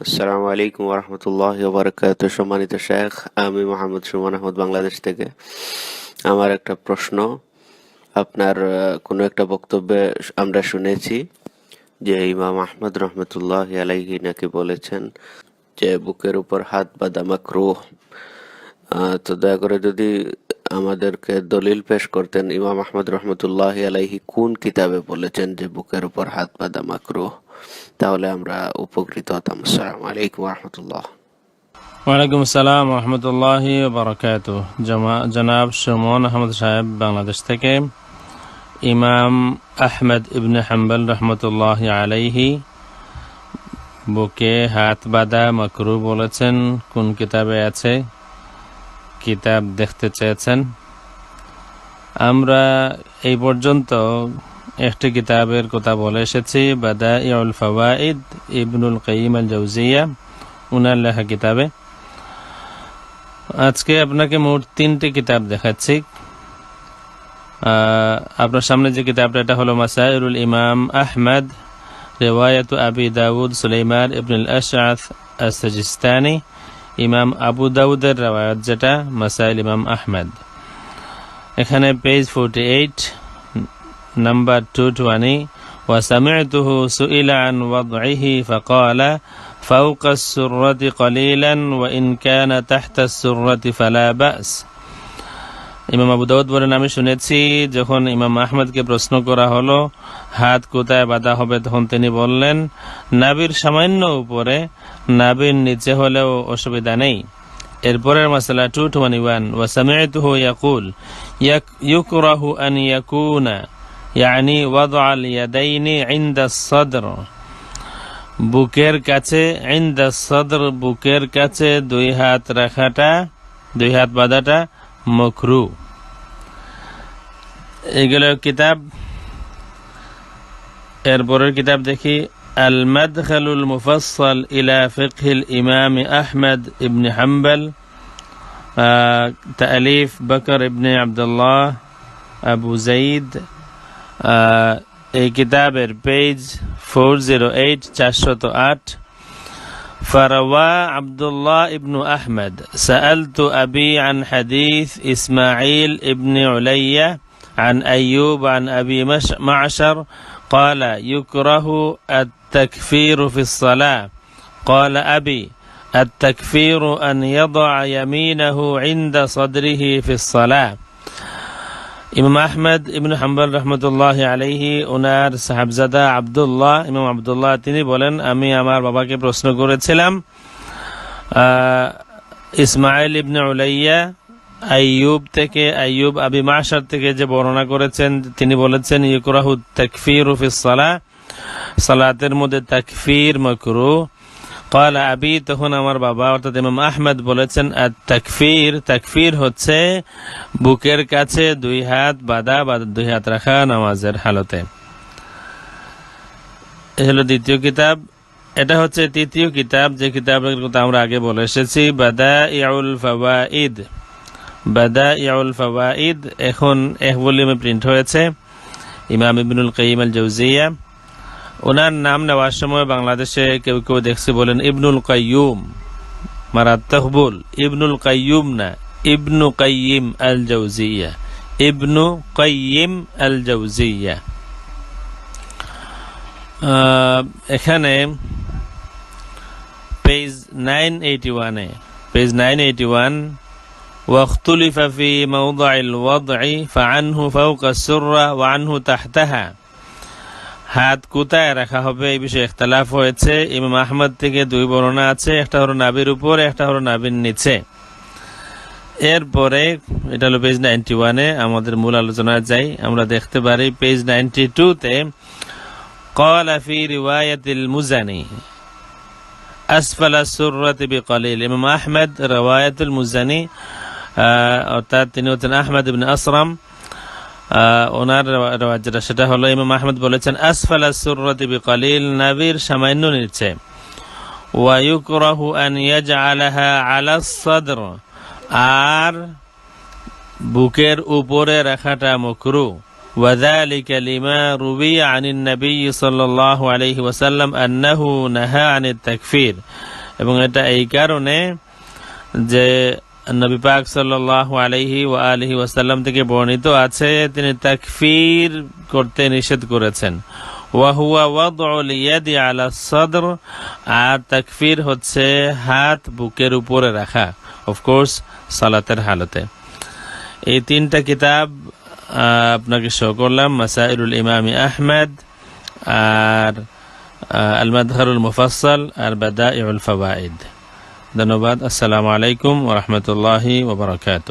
আসসালামু আলাইকুম রহমতুল্লাহ বারকাত সম্মানিত শেখ আমি মোহাম্মদ সুমন আহমদ বাংলাদেশ থেকে। আমার একটা প্রশ্ন আপনার কোনো একটা বক্তব্যে আমরা শুনেছি যে ইমাম আহমদ রহমতুল্লাহ আলাইহি নাকি বলেছেন যে বুকের উপর হাত বাঁধা মাকরুহ। আহ, তো দয়া করে যদি আমাদেরকে দলিল পেশ করতেন ইমাম আহমদ রহমতুল্লাহ আলাইহি কোন কিতাবে বলেছেন যে বুকের উপর হাত বাঁধা মাকরু। তাহলে আমরা উপকৃত হতাম। আসসালামু আলাইকুম রহমতুল্লাহ ওয়ালাইকুম আসসালাম রহমতুল্লাহ বারকাত জনাব সুমন আহমদ সাহেব বাংলাদেশ থেকে। ইমাম আহমেদ ইবনে হাম্বল রহমতুল্লাহ আলাইহি বুকে হাত বাঁধা মকরু বলেছেন। কোন কিতাবে আছে? কিতাব দেখতে চেয়েছেন। আমরা এই পর্যন্ত একটি কিতাবের কথা বলে এসেছি বাদা ইউল ফাওয়াইদ ইবনুল কাইম আল জৌজিয়া উনার লেখা কিতাবে। আজকে আপনাকে মোট তিনটি কিতাব দেখাচ্ছি। আপনার সামনে যে কিতাবটা, এটা হলো মাসাইরুল ইমাম আহমদ, রেওয়ায়ত আবি দাউদ, সুলাইমান ইবনুল আশআথ আস-সাজিস্তানি ইমাম আবু দাউদের রেওয়ায়ত যেটা মাসাইল ইমাম আহমদ এখানে page forty eight number two twenty وسمعته سئل عن وضعه فقال فوق السرة قليلا وإن كان تحت السرة فلا بأس ইমাম আবু দাউদ বলেন, আমি শুনেছি যখন ইমাম আহমেদকে প্রশ্ন করা হলো, হাত কোথায় বাঁধা হবে, তখন তিনি বললেন নাবির সামান্য উপরে নাবির নিচে হলেও অসুবিধা নেই। এরপরের মাসালা, টু টোয়েন্টি ওয়ান ওয়াসামিয়াতুহ ইয়াকুল, ইয়াক, ইউকরাহু আন ইয়াকুনা, ইয়ানি ওয়াদআ আল ইয়াদাইনি ইনদা সদর, বুকের কাছে, ইনদা সদর বুকের কাছে দুই হাত রাখাটা, দুই হাত বাঁধাটা মকরু এগুলো কিতাব এরপরের কিতাব দেখি المدخل المفصل إلى فقه الإمام أحمد بن حنبل آه تأليف بكر بن عبد الله أبو زيد আহ, এই কিতাবের পেজ ফোর জিরো এইট চারশত আট فروى عبد الله ابن أحمد. سألت أبي عن حديث إسماعيل ابن علية عن أيوب عن أبي معشر قال يكره التكفير في الصلاة. قال أبي التكفير أن يضع يمينه عند صدره في الصلاة. ইমাম আহমেদ ইবনে হাম্বল রহমতুল্লাহ আলাইহি ওনার সাহাবজাদা আব্দুল্লাহ, ইমাম আবদুল্লাহ, তিনি বলেন, আমি আমার বাবাকে প্রশ্ন করেছিলাম ইসমাইল ইবনে উলাইয়া, আইয়ুব থেকে, আইয়ুব আবি মাসার থেকে যে বর্ণনা করেছেন, তিনি বলেছেন, ইকরাহু তাকফির ফিস সালাহ, সালাতের মধ্যে তাকফির মকরু قال আবি তখন আমার বাবা অর্থাৎ ইমাম আহমেদ বলেছেন আর তাকফির তাকফির হচ্ছে বুকের কাছে দুই হাত বাঁধা বা দুই হাত রাখা নামাজের হালতে। এ হলো দ্বিতীয় কিতাব। এটা হচ্ছে তৃতীয় কিতাব, যে কিতাবের কথা আমরা আগে বলে এসেছি বাদা ইয়াউল ফাওয়াইদ বাদা ইয়াউল ফাওয়াইদ এখন এক ভলিউমে প্রিন্ট হয়েছে, ইমাম ইবনুল কাইয়িম আল জৌজিয়া ওনার নাম নেওয়ার সময় বাংলাদেশে কেউ কেউ দেখছি বলেন ইবনুল কাইয়ুম মারাত্মক ভুল ইবনুল কাইয়ুম না ইবনু কাইয়িম আল জৌজিয়া ইবনু কাইয়িম আল জৌজিয়া আহ, এখানে পেজ নাইন এইটি ওয়ানে পেজ নাইন এইটি ওয়ান واختلف في موضع الوضع فعنه فوق السرة وعنه تحتها হাত কোথায় রাখা হবে এই বিষয়ে ইখতালাফ হয়েছে ইমাম আহমদ থেকে দুই বর্ণনা আছে একটা হলো নাবির উপর একটা হলো নাবির নিচে এরপরে এটা হলো পেজ নাইনটি ওয়ানে আমাদের মূল আলোচনায় যাই আমরা দেখতে পারি পেজ নাইনটি টু তে قال في رواية المزني أسفل السرة بقليل ইমাম আহমদ رواية المزني আহ, অর্থাৎ তিনি হচ্ছেন আহমদ ইবনে আসরাম আহ, ওনার রেওয়াজ যেটা সেটা হলো ইমাম আহমদ বলেছেন আসফাল সুরতি বিকালিল নাবির সামান্য নিচে ওয়ায়ুকরাহু আন ইয়াজআলাহা আলা সাদর আর বুকের উপরে রাখাটা মকরু وذلك لما روي عن النبي صلى الله عليه وسلم أنه نهى عن التكفير এবং এটা এই কারণে যে নবী পাক সাল্লাল্লাহু আলাইহি ওয়া আলিহি ওয়াসাল্লাম থেকে বর্ণিত আছে, তিনি তাকফীর করতে নিষেধ করেছেন। ওয়া হুয়া ওয়াদউল ইয়াদি আলা সদর, আর তাকফীর হচ্ছে হাত বুকের উপরে রাখা অফ কোর্স সালাতের হালতে। এই তিনটা কিতাব আপনাকে শো করলাম, মাসাইলুল ইমামি আহমেদ, আর আল মাদহারুল মুফাসসাল, আর বাদাইউল ফাওয়াইদ ধন্যবাদ আসসালামু আলাইকুম ওয়া রাহমাতুল্লাহি ওয়া বারাকাতুহু